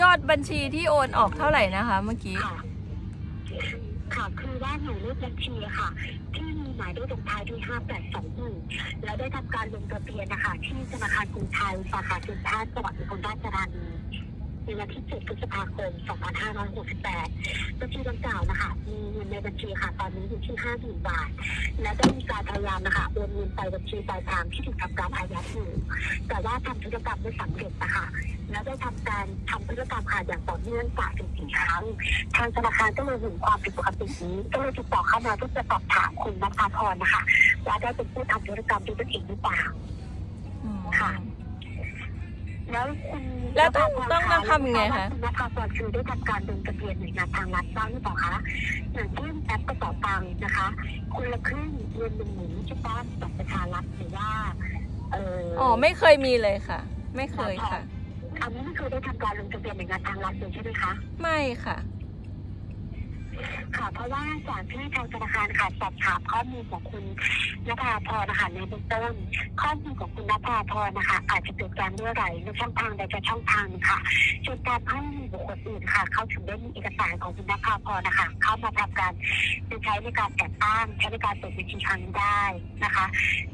ยอดบัญชีที่โอนออกเท่าไหร่นะคะ เมื่อกี้ ค่ะ ค่ะ คือว่าหมายเลขบัญชีค่ะ ที่มีหมายเลขลงท้ายด้วยห้าแปดสองหนึ่งแล้วได้ทำการลงทะเบียนนะคะ ที่ธนาคารกรุงไทยสาขาเซ็นทรัลจังหวัดอุบลราชธานีในวันที่7พฤษภาคม 2568 บัญชีดังกล่าวนะคะ มีเงินในบัญชีค่ะ ตอนนี้อยู่ที่ 50,000 บาท และได้มีการพยายามนะคะโอนเงินไปบัญชีปลายทางที่ถูกทำการอายัดอยู่ แต่ว่าทำธุรกรรมไม่สำเร็จนะคะ แล้วได้ทำการทำธุรกรรมค่ะอย่างต่อเนื่องจากถึงสี่ครั้งทางธนาคารก็เลยเห็นความผิดปกตินี้ ก็เลยติดต่อเข้ามาเพื่อจะสอบถามคุณนภาพรนะคะว่าได้เป็นผู้ทำธุรกรรมด้วยตนเองหรือเปล่าอืมค่ะแล้วคุณแล้วต้องนภาพรต้องต้องทำยังไงคะคุณนภาพรคือได้ทำการลงทะเบียนหน่วยงานทางรัฐบ้างหรือเปล่าคะอย่างเช่นแอปกระเป๋าตังค์นะคะคนละครึ่งเงินหนึ่งหมื่นที่บ้านบัตรประชารัฐหรือว่าเอออ๋อไม่เคยมีเลยค่ะ ไม่เคยค่ะ อันนี้ไม่เคยได้ทำการลงทะเบียนหน่วยงานทางรัฐเลยใช่ไหมคะไม่ค่ะ ค่ะ เพราะว่าจากที่ทางธนาคารค่ะสอบถามข้อมูลของคุณนภาพรนะคะในเบื้องต้น ข้อมูลของคุณนภาพรนะคะ อาจจะเกิดการเมื่อไหร่ในช่องทางใดจะช่องทางหนึ่งค่ะจนการให้บุคคลอื่นค่ะ เขาถึงได้มีเอกสารของคุณนภาพรนะคะ เข้ามาทำการใช้ในการแอบอ้างใช้ในการเปิดบัญชีทางนี้ได้นะคะ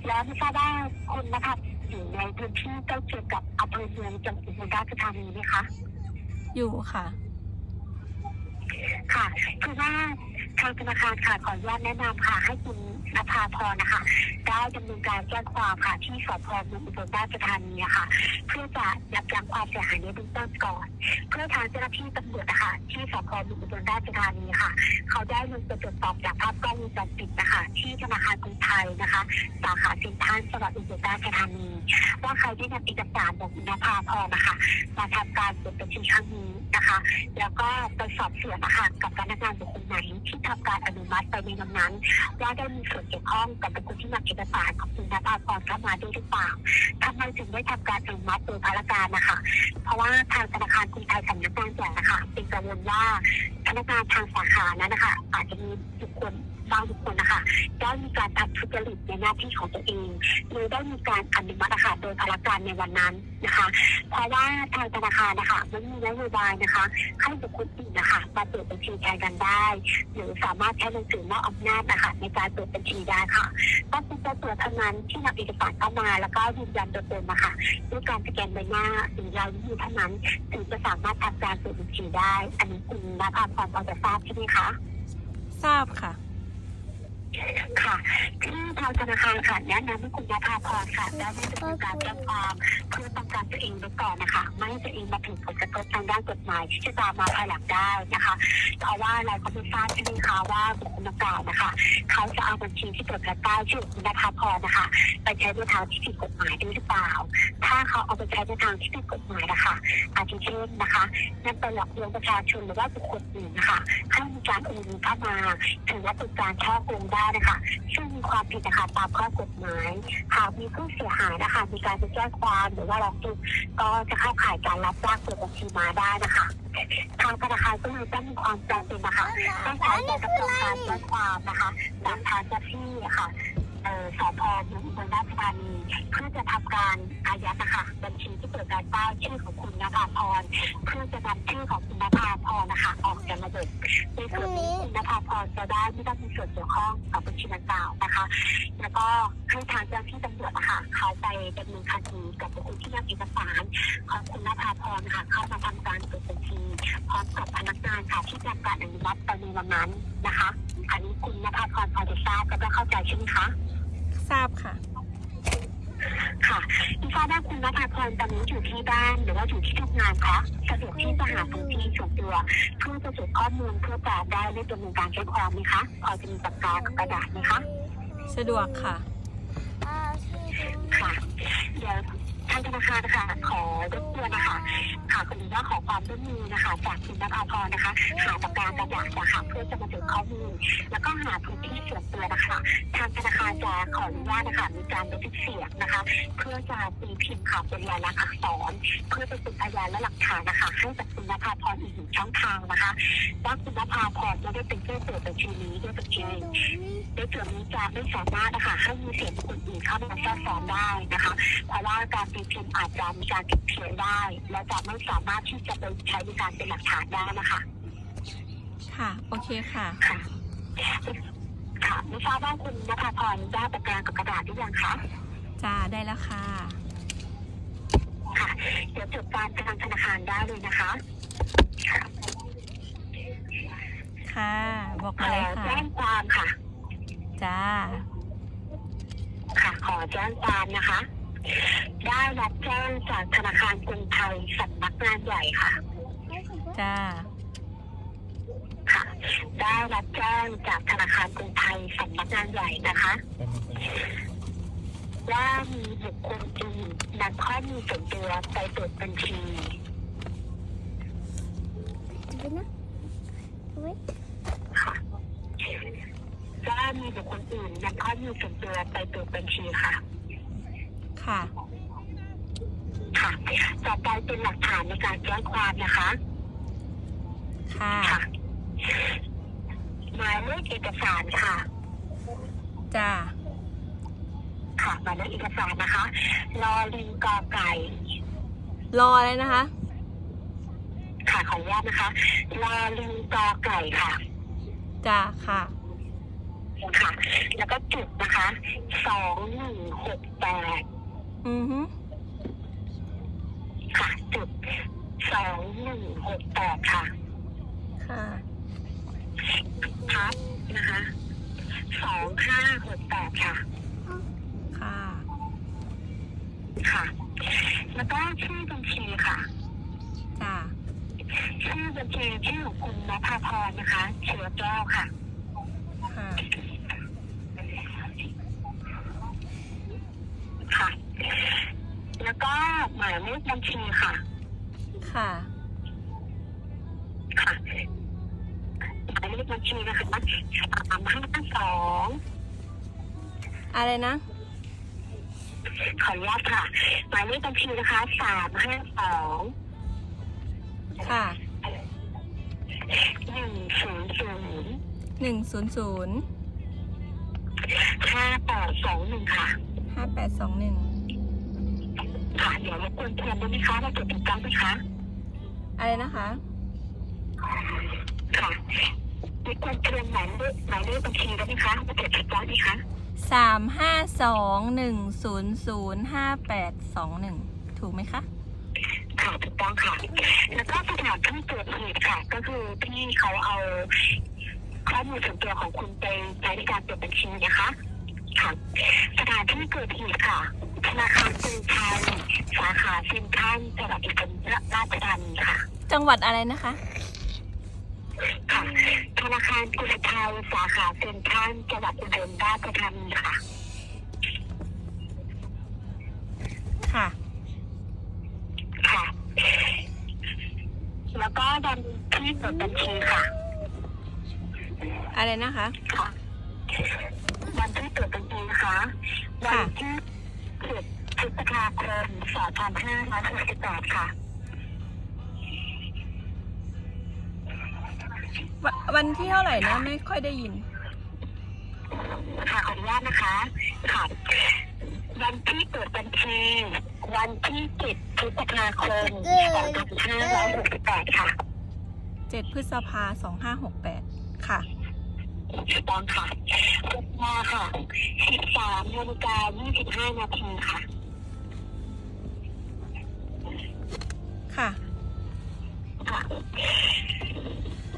แล้วไม่ทราบว่าคุณนภา อยู่ในพื้นที่ใกล้เคียงกับอำเภอเมืองจังหวัดอุบลราชธานีไหมคะ อยู่ค่ะ ค่ะคือว่า ทางธนาคารค่ะขออนุญาตแนะนำค่ะ ให้คุณนภาพรนะคะ ได้ดำเนินการแจ้งความค่ะที่สพเมืองอุบลราชธานีอะค่ะ เพื่อจะยับยั้งความเสียหายในเบื้องต้นก่อน เพื่อทางเจ้าหน้าที่ตำรวจนะคะที่สพเมืองอุบลราชธานีค่ะ เขาได้ลงไปตรวจสอบจากภาพกล้องวงจรปิดนะคะ ที่ธนาคารกรุงไทยนะคะ สาขาเซ็นทรัลจังหวัดอุบลราชธานีว่าใครได้นำเอกสารของคุณนภาพรนะคะมาทำการเปิดบัญชีครั้งนี้นะคะ แล้วก็ไปสอบสวนนะคะกับพนักงานบุคคลไหนที่ทำการอนุมัติไปในวันนั้นว่าได้มีส่วนเกี่ยวข้องกับบุคคลที่นำเอกสารของคุณนภาพรเข้ามาด้วยหรือเปล่าทำไมถึงได้ทำการอนุมัติโดยพนัการนะคะเพราะว่าทางธนาคารกรุงไทยสำนักงานใหญ่นะคะเป็นกังวลว่าพนักงานทางสาขานั้นนะคะอาจจะมีบุคคลบางบุคคลนะคะ ได้มีการทำทุจริตในหน้าที่ของตัวเองหรือได้มีการอนุมัตินะคะโดยพนักงานในวันนั้นนะคะ เพราะว่าทางธนาคารนะคะไม่มีนโยบายนะคะ ให้บุคคลอื่นนะคะมาเปิดบัญชีแทนกันได้ หรือสามารถใช้หนังสือมอบอำนาจนะคะในการเปิดบัญชีได้ค่ะก็เป็นตัวตรวจเท่านั้นที่นำเอกสารเข้ามาแล้วก็ยืนยันตัวตนนะคะด้วยการสแกนใบหน้าหรือลายนิ้วมือเท่านั้นถึงจะสามารถทำการเปิดบัญชีได้ อันนี้คุณนภาพรพอจะทราบใช่ไหมคะ ทราบค่ะ ค่ะ ที่ทางธนาคารค่ะแนะนำให้คุณนภาพรค่ะได้ดำเนินการแจ้งความเพื่อป้องกันตัวเองไว้ก่อนนะคะ ไม่ให้ตัวเองมาถึงผลกระทบทางด้านกฎหมายที่จะตามมาภายหลังได้นะคะ เพราะว่าเราก็ไม่ทราบใช่ไหมคะว่าบุคคลดังกล่าวนะคะ เขาจะเอาบัญชีที่เปิดภายใต้ชื่อคุณนภาพรนะคะ ไปใช้ในทางที่ผิดกฎหมายด้วยหรือเปล่า ถ้าเขาเอาไปใช้ในทางที่ผิดกฎหมายนะคะ อาจจะเช่นนะคะนั่นเป็นหลอกลวงประชาชนหรือว่าบุคคลอื่นนะคะให้มีการโอนเงินเข้ามาถือว่าเป็นการช่อโกงได้นะคะซึ่งมีความผิดนะคะตามข้อกฎหมายหากมีผู้เสียหายนะคะ มีการไปแจ้งความหรือว่าร้องทุกข์ก็จะเข้าข่ายการรับจ้างเปิดบัญชีมาได้นะคะ ทางธนาคารก็เลยต้องมีความจำเป็นนะคะต้องใช้ในกระบการแจ้งความนะคะจากทางเจ้าที่ค่ะ สพเมืองอุบลราชธานีเพื่อจะทำการอายัดนะคะบัญชีที่เปิดการใต้ชื่อของคุณนภาพรเพื่อจะนำชื่อของคุณนภาพรนะคะ ออกจากระบบในส่วนนี้คุณนภาพรจะได้ไม่ต้องมีส่วนเกี่ยวข้องกับบัญชีดังกล่าวนะคะ แล้วก็ให้ทางเจ้าหน้าที่ตำรวจนะคะเขาไปดำเนินคดีกับบุคคลที่นำเอกสารของคุณนภาพรค่ะเข้ามาทำการเปิดบัญชีพร้อมกับพนักงานค่ะที่ทำการอนุมัติไปในวันนั้นนะคะ อันนี้คุณนภาพรพอจะทราบและก็เข้าใจใช่ไหมคะ ทราบค่ะ ค่ะที่ทราบว่าคุณนภาพรตอนนี้อยู่ที่บ้านหรือว่าอยู่ที่ทำงานคะสะดวกที่จะหาพื้นที่ส่วนตัวเพื่อจะเก็บข้อมูลเพื่อจะได้เรียกดำเนินการแจ้งความไหมคะพอจะมีปากกากับกระดาษไหมคะ สะดวกค่ะ ค่ะ เดี๋ยว ทางธนาคารนะคะขอรบกวนนะคะค่ะคุณว่าขอความร่วมมือนะคะ จากคุณนภาพรนะคะหาปากกากระดาษนะคะเพื่อจะมาถึงข้อมูล แล้วก็หาพื้นที่ส่วนตัวนะคะ ทางธนาคารจะขออนุญาตนะคะมีการบันทึกเสียงนะคะ เพื่อจะตีพิมพ์ข่าวเป็นลายลักษณ์อักษร เพื่อเป็นพยานและหลักฐานนะคะให้กับคุณนภาพรอีกหนึ่งช่องทางนะคะว่าคุณนภาพรไม่ได้เป็นผู้เปิดบัญชีนี้ด้วยตัวเองในส่วนนี้จะไม่สามารถนะคะให้มีเสียงคนอื่นเข้ามาแทรกซ้อนได้นะคะเพราะว่าการตีพิมพ์อาจจะมีการผิดเพี้ยนได้ และจะไม่สามารถที่จะไปใช้ในการเป็นหลักฐานได้นะคะค่ะ โอเคค่ะ ค่ะค่ะไม่ทราบว่าคุณนภาพรได้ปากกากับกระดาษหรือยังคะจ้าได้แล้วค่ะ ค่ะ เดี๋ยวจดการทางธนาคารได้เลยนะคะ ค่ะค่ะ บอกมาอเลยค่ะแจ้งความค่ะ จ้า ค่ะ ขอแจ้งความนะคะ ได้รับแจ้งจากธนาคารกรุงไทยสำนักงานใหญ่ค่ะ จ้า ค่ะ ได้รับแจ้งจากธนาคารกรุงไทยสำนักงานใหญ่นะคะ ว่ามีบุคคลอื่นนำข้อมูลส่วนตัวไปเปิดบัญชีค่ะว่ามีบุคคลอื่นนำข้อมูลส่วนตัวไปเปิดบัญชีค่ะ ค่ะ ค่ะ ต่อไปเป็นหลักฐานในการแจ้งความนะคะ ค่ะ ค่ะหมายเลขเอกสารค่ะ จ้าค่ะหมายเลขเอกสารนะคะรอลิงกอไก่ รอเลยนะคะ ค่ะขออนุญาตนะคะรอลิงกอไก่ค่ะ จ้าค่ะ ค่ะ แล้วก็จุดนะคะ สองหนึ่งหกแปด อือฮึค่ะจุดสองหนึ่งหกแปดค่ะ ค่ะ พับนะคะสองห้าหกแปดค่ะ ค่ะ ค่ะ แล้วก็ชื่อบัญชีค่ะ จ้าชื่อบัญชีชื่อของคุณนภาพรนะคะ เชื้อแก้วค่ะ ค่ะค่ะ แล้วก็ หมายเลขบัญชีค่ะ ค่ะ ค่ะหมายเลขบัญชีนะคะสามห้าสองอะไรนะ ขออนุญาตค่ะ หมายเลขบัญชีนะคะสามห้าสองค่ะหนึ่งศูนย์ศูนย์หนึ่งศูนย์ศูนย์ห้าแปดสองหนึ่งค่ะห้าแปดสองหนึ่ง ค่ะเดี๋ยวรบกวนเทวนได้ไหมคะเราจดถูกต้องไหมคะอะไรนะคะ ค่ะรบกวนเทวนหมายเลขหมายเลขบัญชีได้ไหมคะเราจดถูกต้องไหมคะสามห้าสองหนึ่งศูนย์ศูนย์ห้าแปดสองหนึ่งถูกไหมคะ ค่ะถูกต้องค่ะ แล้วก็สถานที่เกิดเหตุค่ะ ก็คือที่เขาเอาข้อมูลส่วนตัวของคุณไปใช้ในการเปิดบัญชีนะคะ ค่ะสถานที่เกิดเหตุค่ะ ธนาคารกรุงไทยสาขาเซ็นทรัลจังหวัดอุบลราชธานีค่ะ จังหวัดอะไรนะคะ ค่ะ ธนาคารกรุงไทยสาขาเซ็นทรัลจังหวัดอุบลราชธานีค่ะ ค่ะ ค่ะ แล้วก็วันที่เปิดบัญชีค่ะ อะไรนะคะ ค่ะ วันที่เปิดบัญชีนะคะ วันที่เจ็ด พฤษภาคมสองพันห้าร้อยหกสิบแปดค่ะ ววันที่เท่าไหร่นะ ไม่ค่อยได้ยิน ค่ะขออนุญาตนะคะ ค่ะ วันที่เปิดบัญชี วันที่เจ็ดพฤษภาคมสองพันห้าร้อยหกสิบแปดค่ะ เจ็ดพฤษภาสองห้าหกแปดค่ะ ถูกต้องค่ะเวลาค่ะสิบสามนาฬิกายี่สิบห้านาทีค่ะ ค่ะ ค่ะ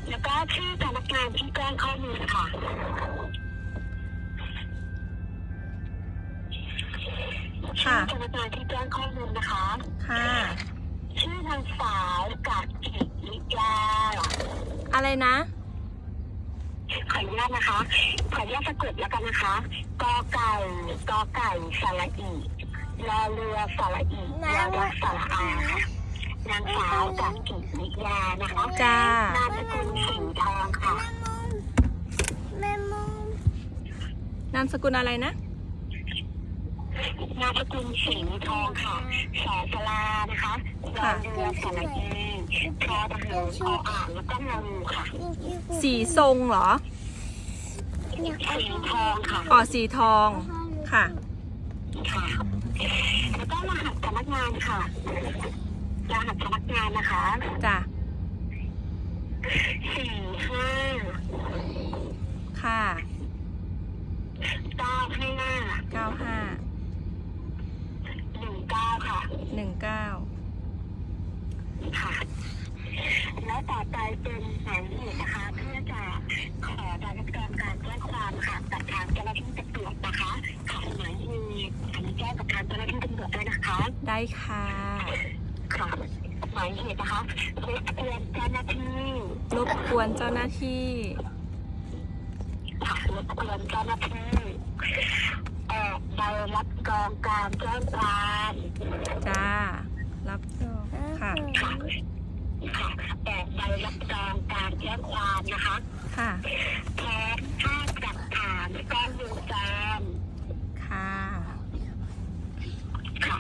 แล้วก็ชื่อพนักงานที่แจ้งข้อมูลค่ะ ชื่ค่ะอพนักงานที่แจ้งข้อมูลนะคะ ค่ะ ชื่อนางสาวกัดจิตวิยาอะไรนะ ขออนุญาตนะคะ ขออนุญาตสะกดแล้วกันนะคะ กอไก่กอไก่สระอีรอเรือสระอีรอรักสระอาค่ะ นางสาวกัดจิตวิยานะคะจ้านามสกุลสีทองค่ะนามสกุลอะไรนะนามสกุลสีทองค่ะสอสลานะคะรอเรือสระอีทอทหารออ่างแล้วก็งองูค่ะสีทรงเหรอ สีทองค่ะอ๋อสีทองค่ะค่ะแล้วก็รหัสพนักงานค่ะ รหัสพนักงานนะคะจ้ะสี่ห้าค่ะเก้าห้าเก้าห้าหนึ่งเก้าค่ะหนึ่งเก้าค่ะ แล้วต่อไปเป็นหมายเหตุนะคะ เพื่อจะขอรายรับรองการแจ้งความค่ะกับทางเจ้าหน้าที่ตำรวจนะคะค่ะหมายเหตุอันนี้แจ้งกับทางเจ้าหน้าที่ตำรวจด้วยนะคะ ได้ค่ะ ค่ะหมายเหตุนะคะรบกวนเจ้าหน้าที่รบกวนเจ้าหน้าที่ค่ะรบกวนเจ้าหน้าที่ออกใบรับรองการแจ้งความจ้า รับรองค่ะ ค่ะค่ะออกใบรับรองการแจ้งความนะคะ ค่ะ พร้อมภาพหลักฐานกล้องวงจร ค่ะ ค่ะ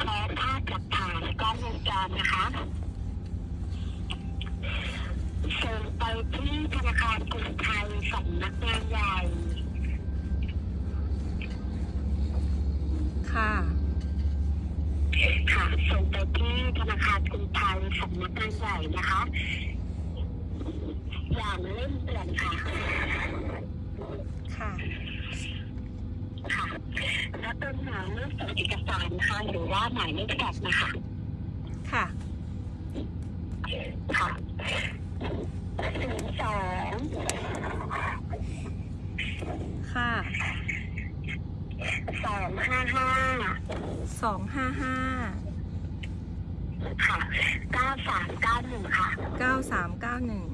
พร้อมภาพหลักฐานกล้องวงจรนะคะส่งไป ที่ธนาคารกรุงไทยสำนักงานใหญ่ ค่ะ ค่ะ ส่งไปที่ธนาคารกรุงไทยสำนักงานใหญ่นะคะ อย่างเล่มเปลี่ยนค่ะ ค่ะ ค่ะ และเป็นหมายเลขส่งเอกสารนะคะหรือว่าหมายเลขแฟกซ์นะคะค่ะ ค่ะศูนย์สอง ค่ะ สองห้าห้า สองห้าห้าค่ะเก้าสามเก้าหนึ่งค่ะ เก้าสามเก้าหนึ่ง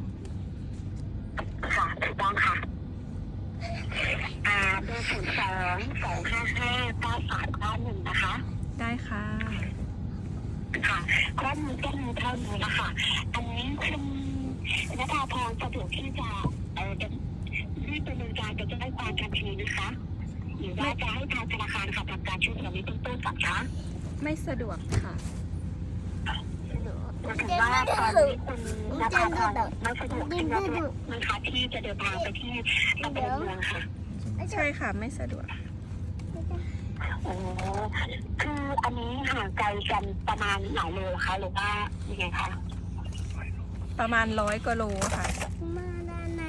ค่ะถูกต้องค่ะ อ่าเบอร์ศูนย์สองสองห้าห้าเก้าสามเก้าหนึ่งนะคะ ได้ค่ะ ค่ะข้อมูลก็มีเท่านี้นะคะ อันนี้คุณนภาพรสะดวกที่จะเอ่อจะรีบดำเนินการจะแจ้งความทันทีนะคะ หรือว่าจะให้ทางธนาคารค่ะทำการช่วยเหลือในเบื้องต้นก่อนคะไม่สะดวกค่ะ หมายถึงว่าตอนนี้คุณนภาพรไม่สะดวกที่จะมันคะที่จะเดินทางไปที่อำเภอเมืองค่ะ ใช่ค่ะ ไม่สะดวกโอ้คืออันนี้ห่างไกลกันประมาณหลายโลเหรอคะหรือว่ายังไงคะ ประมาณร้อยกว่าโลค่ะ มาด้านใน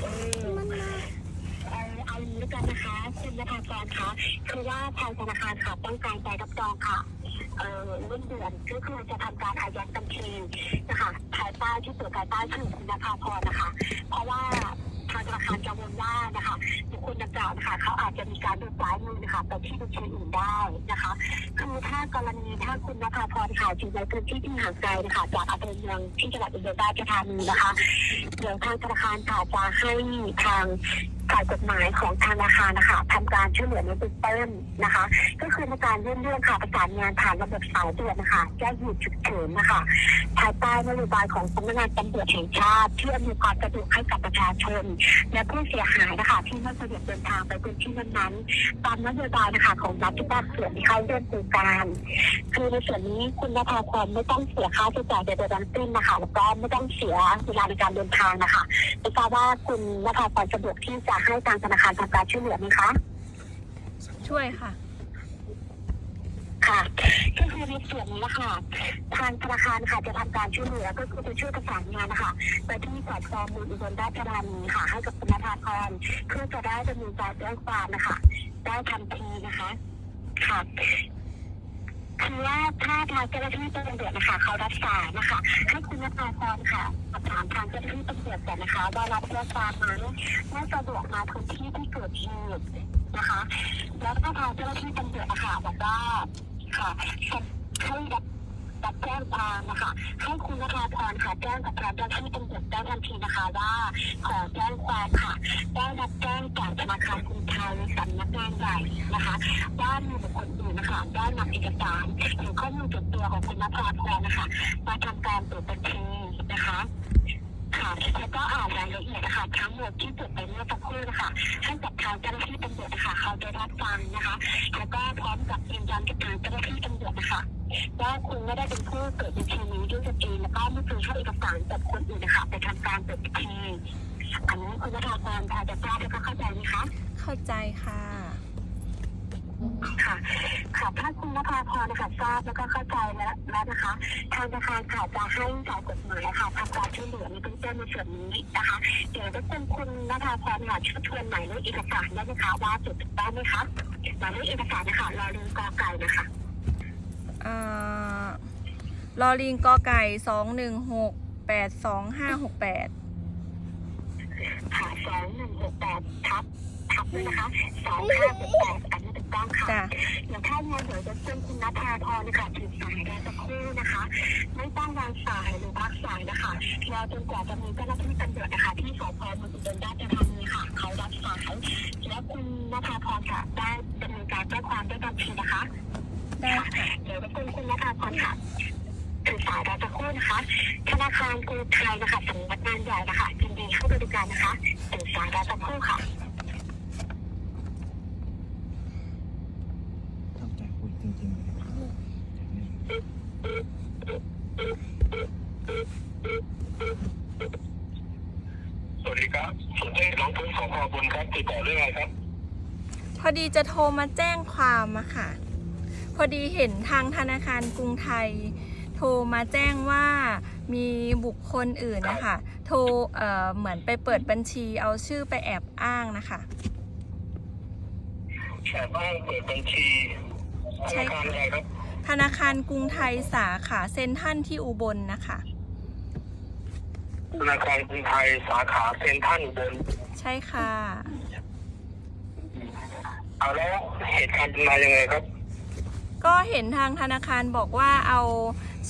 เออมันมาเอาเอาอย่างนี้แล้ว กันนะคะคุณนภาพรคะคือว่าทางธนาคารค่ะต้องการใบรับรองค่ะเอ่อเรื่องเดือนก็คือจะทำการอายัดบัญชีนะคะภายใต้ที่เปิดภายใต้ชื่อคุณนภาพรนะคะ เพราะว่าทางธนาคารกังวลว่านะคะบุคคลดังกล่าวนะคะเขาอาจจะมีการดนย้ายเงินนะคะไปที่บัญชีอื่นได้นะคะคือถ้ากรณีถ้าคุณนภาพรค่ะอยู่ในพื้นที่ที่ห่างไกลนะคะจากอำเภอเมืองที่จังหวัดอุบลราชธานีนะคะเดี๋ยวทางธนาคารค่ะจะให้ทาง ฝ่ายกฎหมายของธนาคารนะคะทำการช่วยเหลือในเบื้องต้นนะคะ ก็คือในการยื่นเรื่องค่ะประสานงานผ่านระบบสายด่วนนะคะแจ้งเหตุฉุกเฉินนะคะภายใต้นโยบายของสำนักงานตำรวจแห่งชาติเพื่อมีความสะดวกให้กับประชาชน และผู้เสียหายนะคะ ที่ไม่สะดวกเดินทางไปพื้นที่นั้นๆตามนโยบายนะคะของรัฐทุกภาคส่วนที่เข้าร่วมโครงการคือในส่วนนี้คุณนภาพรไม่ต้องเสียค่าใช้จ่ายใดๆทั้งสิ้นนะคะแล้วก็ไม่ต้องเสียเวลาในการเดินทางนะคะไม่ทราบว่าคุณนภาพรสะดวกที่จะให้ทางธนาคารทำการช่วยเหลือไหมคะ ช่วยค่ะ ค่ะก็คือในส่วนนี้นะคะทางธนาคารค่ะจะทำการช่วยเหลือก็คือจะช่วยประสานงานนะคะไปที่สพเมืองอุบลราชธานีค่ะ ให้กับคุณนภาพรเพื่อจะได้ดำเนินการแจ้งความนะคะ ได้ทันทีนะคะค่ะ คือว่าถ้าทางเจ้าหน้าที่ตำรวจนะคะเขารับสายนะคะให้คุณนภาพรค่ะสอบถามทางเจ้าหน้าที่ตำรวจก่อนนะคะว่ารับเรื่องความไหมว่าสะดวกมาพื้นที่ที่เกิดเหตุนะคะ แล้วก็ทางเจ้าหน้าที่ตำรวจนะคะบอกว่าค่ะให้รับ รับแจ้งความนะคะให้คุณนภาพรค่ะแจ้งกับทางเจ้าหน้าที่ตำรวจได้ทันทีนะคะว่าขอแจ้งความค่ะได้รับแจ้งจากธนาคารกรุงไทยสำนักงานใหญ่นะคะว่ามีบุคคลอื่นนะคะได้นำเอกสารหรือข้อมูลส่วนตัวของคุณนภาพรนะคะมาทำการเปิดบัญชีนะคะค่ะแล้วก็อ่านรายละเอียดนะคะทั้งหมดที่เปิดไปเมื่อสักครู่นะคะให้กับทางเจ้าหน้าที่ตำรวจนะคะเขาได้รับฟังนะคะ แล้วก็พร้อมกับยืนยันกับทางเจ้าหน้าที่ตำรวจนะคะ ว่าคุณไม่ได้เป็นผู้เปิดบัญชีนี้ด้วยตนเองแล้วก็ไม่เคยให้เอกสารกับคนอื่นนะคะไปทำการเปิดบัญชีอันนี้คุณนภาพรพอจะทราบแล้วก็เข้าใจไหมคะเข้าใจค่ะค่ะค่ะถ้าคุณนภาพรนะคะทราบแล้วก็เข้าใจแล้วแล้วนะคะทางธนาคารค่ะจะให้ฝ่ายกฎหมายค่ะทำการช่วยเหลือในเบื้องต้นในส่วนนี้นะคะเดี๋ยวรบกวนคุณนภาพรค่ะช่วยทวนหมายเลขเอกสารได้ไหมคะว่าจดถูกต้องไหมคะหมายเลขเอกสารนะคะรอลิงกอไก่นะคะ ลอลิงกอไก่สองหนึ่งหกแปดสองห้าหกแปดค่ะสองหนึ่งหกแปดทับทับด้วยนะคะสองห้าหกแปดอันนี้ถูกต้องค่ะจ้ะ เดี๋ยวถ้าอย่างนั้นเดี๋ยวจะเชิญคุณนัทพาพรนะคะถือสายได้สักครู่นะคะ ไม่ต้องวางสายหรือพักสายนะคะรอจนกว่าจะมีเจ้าหน้าที่ตำรวจนะคะ ที่สพเมืองอุบลราชธานีค่ะ เขารับสายแล้วคุณนภาพรค่ะได้ดำเนินการแจ้งความด้วยทันทีนะคะ ได้ค่ะเดี๋ยวรบกวนคุณนภาพรค่ะถือสายได้สักครู่นะคะ ธนาคารกรุงไทยนะคะสำนักงานใหญ่นะคะยินดีให้บริการนะคะถือสายได้สักครู่ค่ะตั้งใจคุยจริงๆเลยนะครับสวัสดีครับสุเทพร้องทุกข์สพบุญครับติดต่อเรื่องอะไรครับ พอดีจะโทรมาแจ้งความอะค่ะพ อดีเห็นทางธนาคารกรุงไทย โทรมาแจ้งว่ามีบุคคลอื่นนะคะ โทรเอ่อเหมือนไปเปิดบัญชีเอาชื่อไปแอบอ้างนะคะ แอบอ้างเปิดบัญชีธใช่ นาค่ะคารอะไรครับ ธนาคารกรุงไทยสาขาเซ็นทรัลที่อุบลนะคะ ธนาคารกรุงไทยสาขาเซ็นทรัลอุบลใช่ค่ะ เอาแล้วเหตุการณ์เป็นมายังไงครับ ก็เห็นทางธนาคารบอกว่าเอา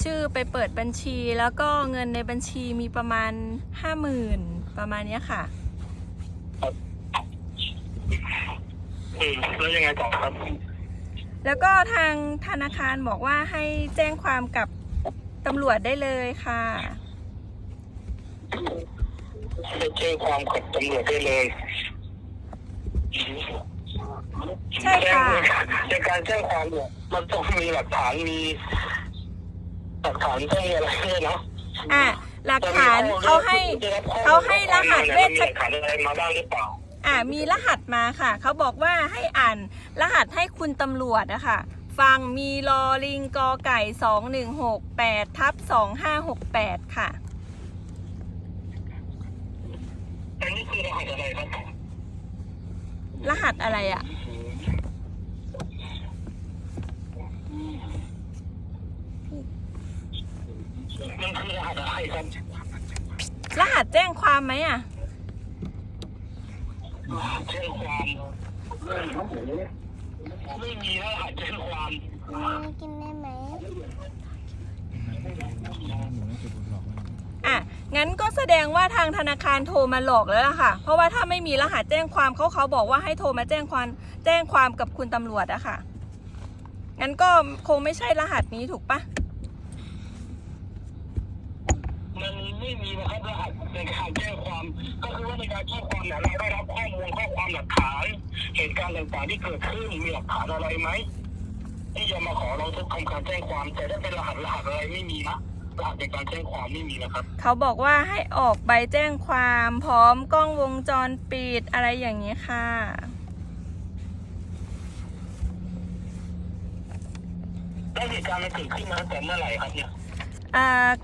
ชื่อไปเปิดบัญชี แล้วก็เงินในบัญชีมีประมาณห้าหมื่นประมาณเนี้ยค่ะ อืมแล้วยังไงต่อครับ แล้วก็ทางธนาคารบอกว่าให้แจ้งความกับตำรวจได้เลยค่ะ ไปแจ้งความกับตำรวจได้เลย ใช่ค่ะ ในการแจ้งความเนี่ยมันต้องมีหลักฐานมีหลักฐานต้องมีอะไรด้วยเนาะอะหลักฐานเขาให้เขาให้รหัสเวชมีหลักฐานอะไรมาบ้างหรือเปล่าอะมีรหัสมาค่ะ เขาบอกว่าให้อ่านรหัสให้คุณตำรวจนะคะฟังมีลอลิงกอไก่สองหนึ่งหกแปดทับสองห้าหกแปดค่ะอันนี้คือรหัสอะไรครับรหัสอะไรอะ มันคือรหัสอะไรครับรหัสแจ้งความไหมอะแจ้งความไม่มีรหัสแจ้งความกินได้ไหมหนูน่าจะโดนหลอกแล้วอะงั้นก็แสดงว่าทางธนาคารโทรมาหลอกแล้วล่ะค่ะ เพราะว่าถ้าไม่มีรหัสแจ้งความเขาเขาบอกว่าให้โทรมาแจ้งความแจ้งความกับคุณตำรวจอะค่ะงั้นก็คงไม่ใช่รหัสนี้ถูกปะ มัน ไม่มีนะครับรหัสในการแจ้งความก็คือว่าในการแจ้งความเนี่ยเราได้รับข้อมูลข้อความหลักฐานเหตุการณ์ต่างๆที่เกิดขึ้นมีหลักฐานอะไรไหมที่จะมาขอเราทุกทำการแจ้งความ แต่ถ้าเป็นรหัสรหัสอะไรไม่มีนะรหัสในการแจ้งความไม่มีนะครับ เขาบอกว่าให้ออกใบแจ้งความพร้อมกล้องวงจรปิดอะไรอย่างนี้ค่ะแล้วเหตุการณ์มันเกิดขึ้นมาตั้งแต่เมื่อไหร่ครับเนี่ยอ่า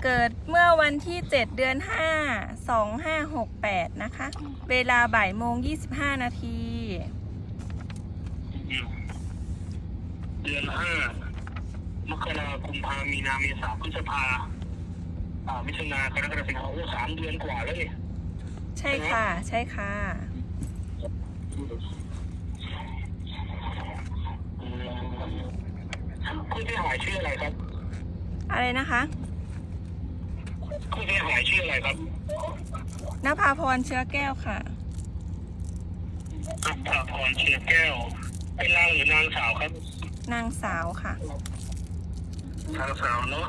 เกิดเมื่อวันที่ 7 เดือน 5 2568 นะคะ เวลาบ่ายโมง 25 นาทีอืมเดือนห้ามกราคมพามีนาเมษาพฤษภาอ่ามิถุนากรกฎาคมสิงหาคมสามเดือนกว่าแล้วนี่ใช่ค่ะ ใช่ค่ะอืมผู้ที่หายชื่ออะไรครับ อะไรนะคะ ผู้ที่หายชื่ออะไรครับนภาพรเชื้อแก้วค่ะอัปภาพรเชียร์แก้ว เป็นนางหรือนางสาวครับ นางสาวค่ะ นางสาวเนาะ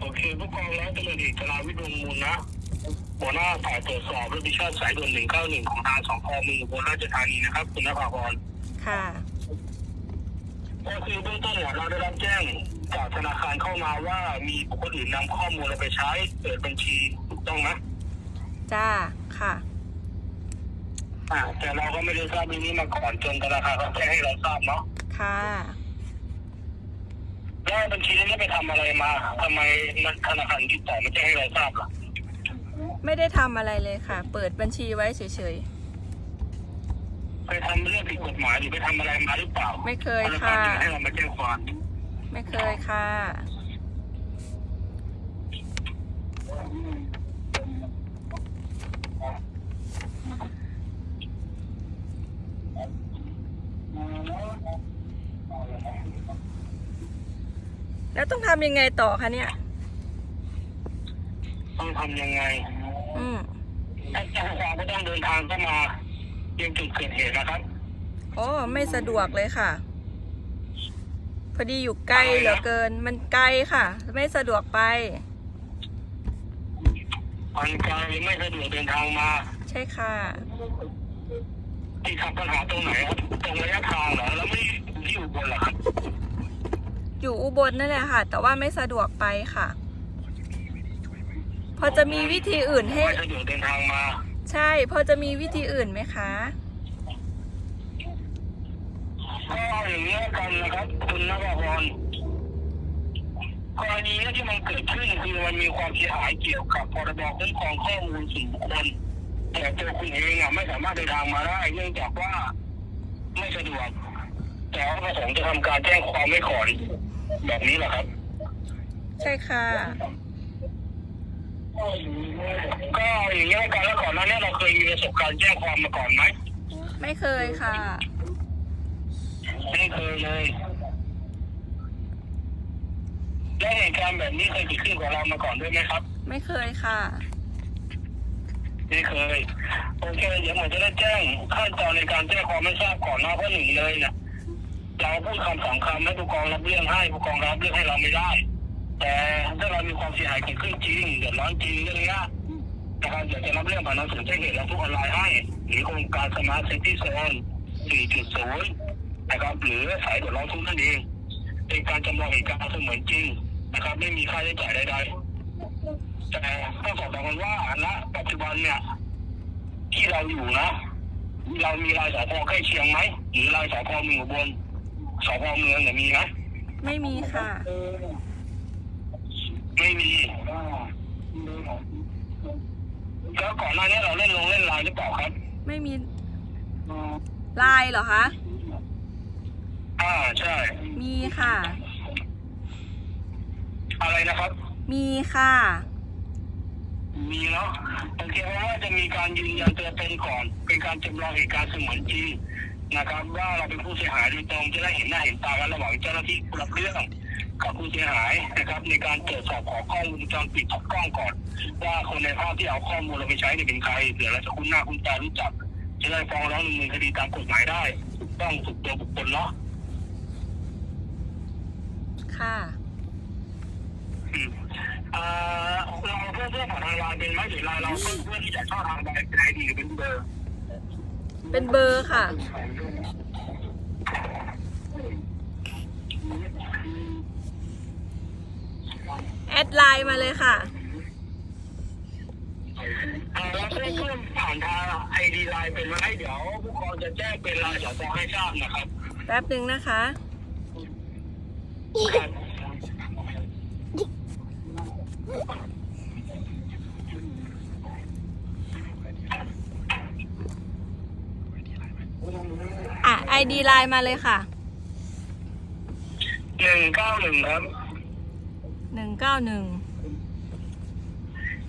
โอเคผู้กองร้อยตำรวจเอกจราวิทย์วงศ์มูลนะหัวหน้าฝ่ายตรวจสอบรับผิดชอบสายด่วนหนึ่งเก้าหนึ่งของทางสองพเมืองอุบลราชธานีนะครับ คุณนภาพรค่ะก็คือเบื้องต้นเนี่ยเราได้รับแจ้งจากธนาคารเข้ามาว่ามีบุคคลอื่นนำข้อมูลเราไปใช้เปิดบัญชีถูกต้องไหมจ้าค่ะ อ่า แต่เราก็ไม่ได้ทราบเรื่องนี้มาก่อนจนธนาคารเขาแจ้งให้เราทราบเนาะค่ะแล้วบัญชีนี้ไปทำอะไรมาทำไมมันธนาคารติดต่อไม่แจ้งให้เราทราบล่ะไม่ได้ทำอะไรเลยค่ะ เปิดบัญชีไว้เฉยไปทำเรื่องผิดกฎหมายหรือไปทำอะไรมาหรือเปล่าๆ ไม่เคยธนาคารค่ะ จึงให้เรามาแจ้งความ ไม่เคยค่ะ แล้วต้องทำยังไงต่อคะเนี่ย ต้องทำยังไงอืมถ้าแจ้งความก็ต้องเดินทางเข้ามายังจุดเกิดเหตุนะครับ โอ้ ไม่สะดวกเลยค่ะ พอดีอยู่ไกลเหลือเกิน มันไกลค่ะ ไม่สะดวกไป มันไกลไม่สะดวกเดินทางมา ใช่ค่ะ ที่ขับปัญหาตรงไหนครับตรงระยะทางเหรอแล้วไม่ที่อุบลเหรอครับอยู่อุบลนั่นแหละค่ะ แต่ว่าไม่สะดวกไปค่ะ พอจะมีวิธีอื่นให้ ไม่สะดวกเดินทางมา ใช่ พอจะมีวิธีอื่นไหมคะ ก็อย่างนี้ยกันนะครับ คุณนภพรกรณีเนี้ยที่มันเกิดขึ้นคือมันมีความเสียหายเกี่ยวกับพรบคุ้มครองข้อมูลส่วนบุคคลแต่ตัวคุณเองอะไม่สามารถเดินทางมาได้เนื่องจากว่าไม่สะดวก แต่ว่าประสงค์จะทำการแจ้งความไม่ขอนแบบนี้เหรอครับ ใช่ค่ะ ก็อย่างนี้ยกันแล้วก่อนหน้านี้เราเคยมีประสบการณ์แจ้งความมาก่อนไหมไม่เคยค่ะ ไม่เคยเลยแล้วเหตุการณ์แบบนี้เคยเกิดขึ้นกับเรามาก่อนด้วยไหมครับ ไม่เคยค่ะ ไม่เคยโอเคเดี๋ยวผมจะได้แจ้งขั้นตอนในการแจ้งความไม่ทราบก่อนนะเพราะหนึ่งเลยเนี่ยเราพูดคำสองคำให้ผู้กองรับเรื่องให้ผู้กองรับเรื่องให้เราไม่ได้ แต่ถ้าเรามีความเสียหายเกิดขึ้นจริงเดือดร้อนจริงเรื่องเนี้ยนะครับเดี๋ยวจะรับเรื่องผ่านหนังสือแจ้งเหตุและทุกออนไลน์ให้หรือโครงการสมาร์ทซิตี้โซน4.0 นะครับหรือสายเดือดร้อนทุกนั่นเองเป็นการจำลองเหตุการณ์เสมือนจริงนะครับ ไม่มีค่าใช้จ่ายใดๆแต่ต้องสอบถามกันว่าณปัจจุบันเนี่ย ที่เราอยู่นะ เรามีรายสพใกล้เคียงไหมหรือรายสพเมืองอุบลสพเมืองเนี่ยมีไหมไม่มีค่ะ ไม่มีแล้วก่อนหน้านี้เราเล่นลงเล่นไลน์หรือเปล่าครับ ไม่มีไลน์เหรอคะ อ่าใช่ มีค่ะ อะไรนะครับ มีค่ะ มีเนาะโอเคเพราะว่าจะมีการยืนยันตัวตนก่อน เป็นการจำลองเหตุการณ์เสมือนจริงนะครับ ว่าเราเป็นผู้เสียหายโดยตรงจะได้เห็นหน้าเห็นตากันระหว่างเจ้าหน้าที่ผู้รับเรื่องกับผู้เสียหายนะครับ ในการตรวจสอบขอข้อมูลวงจรปิดทุกกล้องก่อน ว่าคนในภาพที่เอาข้อมูลเราไปใช้เนี่ยเป็นใครเผื่อเราจะคุ้นหน้าคุ้นตารู้จัก จะได้ฟ้องร้องดำเนินคดีตามกฎหมายได้ถูกต้องถูกตัวบุคคลเนาะ ค่ะอืมเอ่อเราเพื่อนเพื่อนผ่านทางไลน์เป็นไหมหรือไลน์เราเพื่อนเพื่อนที่จะเข้าทางไลน์เป็นไอดีหรือเป็นเบอร์เป็นเบอร์ค่ะ แอดไลน์มาเลยค่ะเอ่อเราเพื่อนเพื่อนผ่านทางไอดีไลน์เป็นไหมเดี๋ยวผู้กองจะแจ้งเป็นไลน์สพให้ทราบนะครับ แป๊บหนึ่งนะคะ ครับอะ ID ไลน์มาเลยค่ะหนึ่งเก้าหนึ่งครับหนึ่งเก้าหนึ่ง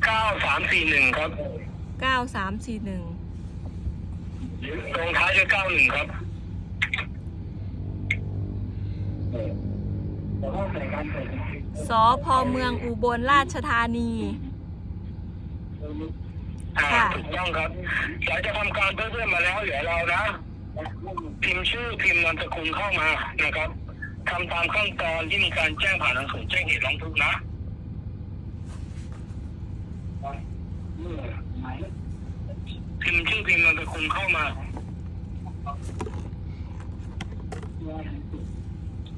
เก้าสามสี่หนึ่งครับเก้าสามสี่หนึ่งลงท้ายด้วยเก้าหนึ่งครับ สพเมืองอุบลราชธานี อ่าค่ะ ถูกต้องครับเดี๋ยวจะทำการเพื่อนๆมาแล้วเดี๋ยวเรานะ พิมพ์ชื่อพิมพ์นามสกุลเข้ามานะครับทำตามขั้นตอนที่มีการแจ้งผ่านหนังสือแจ้งเหตุร้องทุกข์นะพิมพ์ชื่อพิมพ์นามสกุลเข้ามา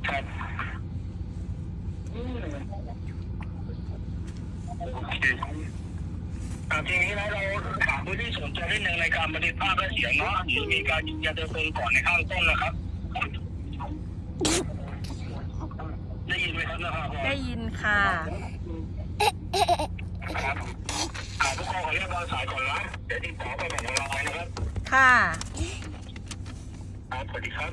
ครับโอเคอ่า ทีนี้แล้วเราถามผู้ที่สนใจนิดนึงในการบันทึกภาพและเสียงเนาะหรือมีการยืนยันตัวตนก่อนในข้างต้นนะครับ ได้ยินไหมครับนะครับได้ยินค่ะครับอ่าผู้กองขออนุญาตวางสายก่อนนะเดี๋ยวติดต่อไปกับเรานะครับ ค่ะครับสวัสดีครับ